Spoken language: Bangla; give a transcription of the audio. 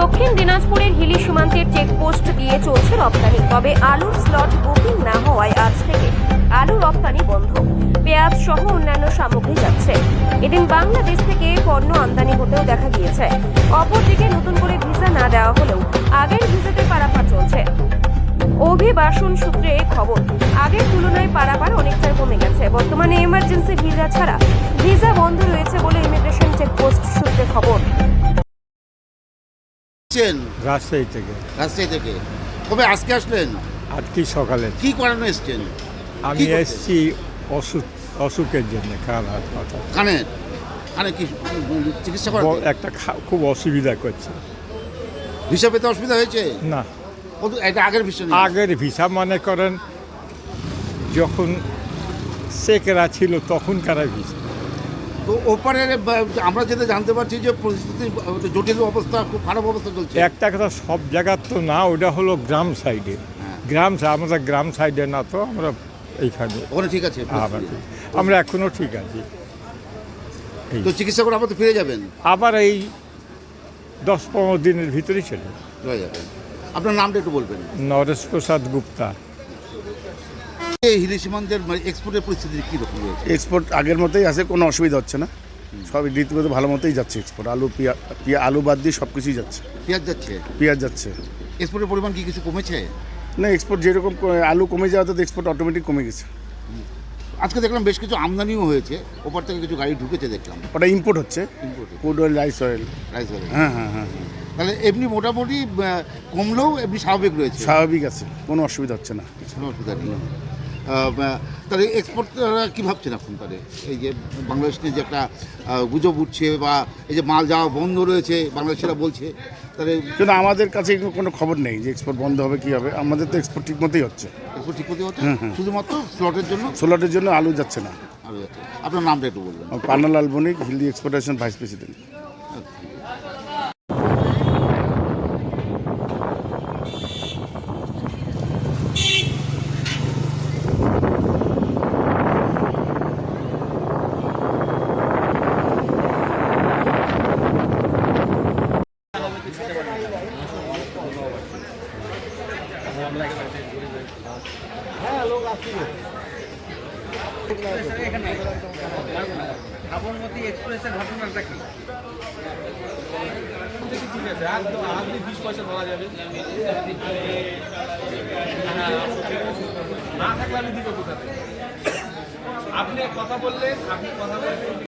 দক্ষিণ দিনাজপুরের হিলি সীমান্তের চেকপোস্ট দিয়ে চলছে রপ্তানি। তবে আলুর স্লট বুকিং না হওয়ায় আজ থেকে আলু রপ্তানি বন্ধ। পেঁয়াজ সহ অন্যান্য সামগ্রী যাচ্ছে। এদিন বাংলাদেশ থেকে পণ্য আমদানি হতেও দেখা গিয়েছে। অপরদিকে নতুন করে ভিসা না দেওয়া হলেও আগের ভিসাতে পারাপার চলছে। অভিবাসন সূত্রে খবর, আগের তুলনায় পারাপার অনেকটা কমে গেছে। বর্তমানে এমার্জেন্সি ভিসা ছাড়া ভিসা বন্ধ রয়েছে বলে ইমিগ্রেশন চেকপোস্ট সূত্রে খবর। এসছেন রাজশাহী থেকে। রাজশাহী থেকে। কবে আজকে আসলেন? আজকে সকালে। কি করানো এসছেন? আমি? এসেছি অসুখ অসুখের জন্য কথা কানের? কানে কি চিকিৎসা করা একটা খুব অসুবিধা করছে। ভিসা পেতে অসুবিধা হয়েছে? না। এটা আগের ভিসা আগের ভিসা মনে করেন যখন শেখরা ছিল তখন তখনকার ভিসা। তো ওপারে আমরা যেটা জানতে পারছি যে পরিস্থিতি জটিল অবস্থা খুব খারাপ অবস্থা চলছে। একটা কথা সব জায়গার তো না ওটা হলো গ্রাম সাইডে। গ্রাম side- আমরা গ্রাম সাইডে না তো আমরা এইখানে। ওখানে ঠিক আছে আবার আমরা এখনও ঠিক আছি। তো চিকিৎসা করে আবার ফিরে যাবেন? আবার এই দশ পনেরো দিনের ভিতরেই চলে যাব। যাবেন। আপনার নামটা একটু বলবেন। নরেশ প্রসাদ গুপ্তা। এই হিলি সীমান্তের মানে এক্সপোর্টের পরিস্থিতি কী রকম রয়েছে? এক্সপোর্ট আগের মতোই আছে কোনো অসুবিধা হচ্ছে না। সব রীতিমতো ভালো মতোই যাচ্ছে এক্সপোর্ট আলু পিয়া আলু বাদ দিয়ে সব কিছুই যাচ্ছে। পেঁয়াজ যাচ্ছে? পেঁয়াজ যাচ্ছে। এক্সপোর্টের পরিমাণ কি কিছু কমেছে? না এক্সপোর্ট যেরকম আলু কমে যাওয়া তো এক্সপোর্ট অটোমেটিক কমে গেছে। আজকে দেখলাম বেশ কিছু আমদানিও হয়েছে। ওপার থেকে কিছু গাড়ি ঢুকেছে দেখলাম। ওটা ইম্পোর্ট হচ্ছে। Import food oil rice oil rice হ্যাঁ হ্যাঁ হ্যাঁ হ্যাঁ। তাহলে এমনি মোটামুটি কমলেও এমনি স্বাভাবিক রয়েছে। স্বাভাবিক আছে কোনো অসুবিধা হচ্ছে না। কোনো অসুবিধা নেই। তাহলে এক্সপোর্ট কী ভাবছেন এখন তাহলে? এই যে বাংলাদেশ নিয়ে যে একটা গুজব উঠছে বা এই যে মাল যাওয়া বন্ধ রয়েছে বাংলাদেশিরা বলছে তাহলে কিন্তু আমাদের কাছে কোনো খবর নেই যে এক্সপোর্ট বন্ধ হবে কী হবে। আমাদের তো এক্সপোর্ট ঠিক মতোই হচ্ছে। এক্সপোর্ট ঠিক করতে হচ্ছে? শুধুমাত্র স্লটের জন্য? সোলারের জন্য আলু যাচ্ছে না। আলু যাচ্ছে। আপনার নামটা একটু বলবেন। Pannalal Banik Hindi exportation vice president Sabarmati এক্সপ্রেসের ঘটনাটা কি না থাকলে আমি দিব কোথা থেকে? আপনি কথা বললেন, আপনি কথা বললেন